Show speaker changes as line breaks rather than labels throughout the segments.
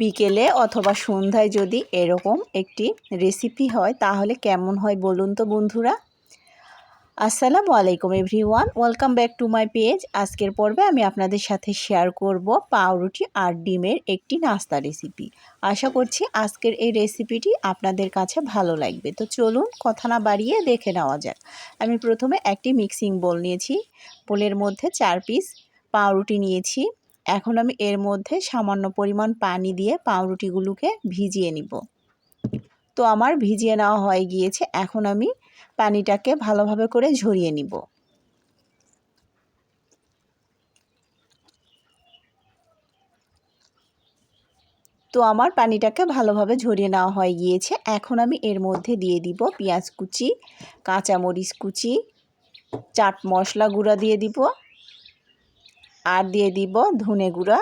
বিকেলে অথবা সন্ধ্যায় যদি এরকম একটি রেসিপি হয়, তাহলে কেমন হয় বলুন তো বন্ধুরা? আসসালামু আলাইকুম everyone welcome back to my page আজকের পর্বে আমি আপনাদের সাথে শেয়ার করব পাউরুটি আর ডিমের একটি নাস্তা রেসিপি আশা করছি আজকের এই রেসিপিটি আপনাদের কাছে ভালো লাগবে। তো চলুন কথা না বাড়িয়ে দেখে নেওয়া যাক। আমি প্রথমে একটি মিক্সিং বোল নিয়েছি। বোলের মধ্যে চার পিস পাউরুটি নিয়েছি। এখন আমি এর মধ্যে সামান্য পরিমাণ পানি দিয়ে পাউরুটিগুলোকে ভিজিয়ে নিব। তো আমার ভিজিয়ে নেওয়া হয়ে গিয়েছে, এখন আমি পানিটাকে ভালোভাবে করে ঝরিয়ে নিব। তো আমার পানিটাকে ভালোভাবে ঝরিয়ে নেওয়া হয়ে গিয়েছে, এখন আমি এর মধ্যে দিয়ে দিব পেঁয়াজ কুচি, কাঁচামরিচ কুচি, চাট মশলা গুঁড়া দিয়ে দিব। আর দিয়ে দিব ধনে গুঁড়া।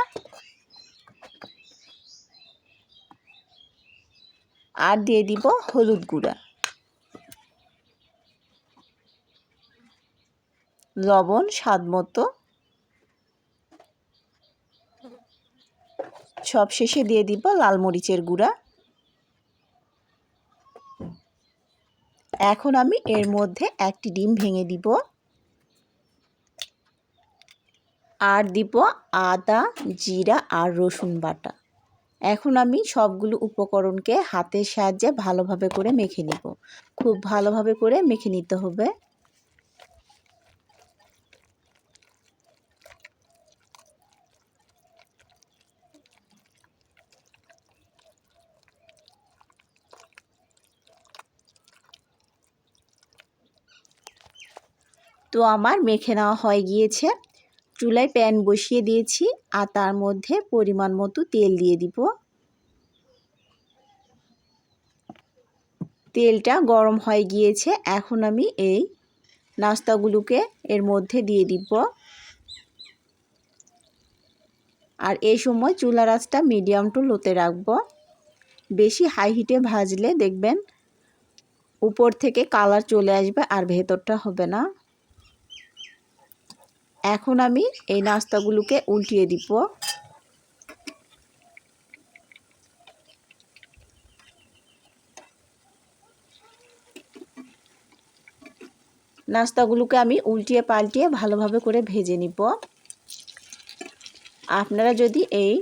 আর দিয়ে দিব হলুদ গুঁড়া। লবণ স্বাদ মতো। সব শেষে দিয়ে দিব লাল মরিচের গুঁড়া। এখন আমি এর মধ্যে একটি ডিম ভেঙে দিব। আর দিব আদা, জিরা আর রসুন বাটা। এখন আমি সবগুলো উপকরণকে হাতের সাহায্যে ভালোভাবে করে মেখে নিব। খুব ভালোভাবে করে মেখে নিতে হবে। তো আমার মেখে নেওয়া হয়ে গিয়েছে। চুলায় প্যান বসিয়ে দিয়েছি আর তার মধ্যে পরিমাণ মতো তেল দিয়ে দিব। তেলটা গরম হয়ে গিয়েছে, এখন আমি এই নাস্তাগুলোকে এর মধ্যে দিয়ে দিব। আর এই সময় চুলা আঁচটা মিডিয়াম টু লোতে রাখব। বেশি হাই হিটে ভাজলে দেখবেন উপর থেকে কালার চলে আসবে আর ভেতরটা হবে না। এখন আমি এই নাস্তাগুলোকে উল্টিয়ে দিব। নাস্তাগুলোকে আমি উল্টিয়ে পাল্টিয়ে ভালোভাবে করে ভেজে নিব। আপনারা যদি এই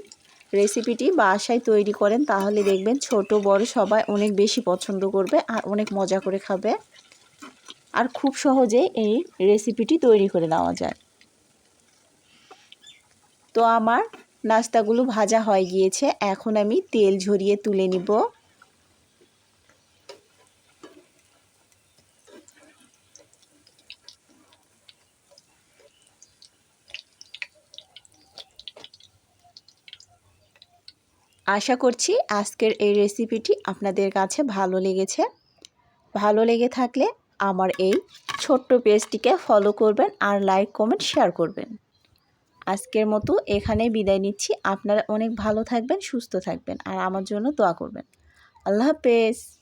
রেসিপিটি বাসায় তৈরি করেন, তাহলে দেখবেন ছোট, বড় সবাই অনেক বেশি পছন্দ করবে আর অনেক মজা করে খাবে। আর খুব সহজে এই রেসিপিটি তৈরি করে নেওয়া যায়। তো আমার নাস্তাগুলো ভাজা হয়ে গিয়েছে। এখন আমি তেল ঝরিয়ে তুলে নিব। আশা করছি আজকের এই রেসিপিটি আপনাদের কাছে ভালো লেগেছে। ভালো লেগে থাকলে আমার এই ছোট্ট পেজটিকে ফলো করবেন আর লাইক, কমেন্ট, শেয়ার করবেন। আজকের মতো এখানে বিদায় নিচ্ছি। আপনারা অনেক ভালো থাকবেন, সুস্থ থাকবেন আর আমার জন্য দোয়া করবেন। আল্লাহ হাফেজ।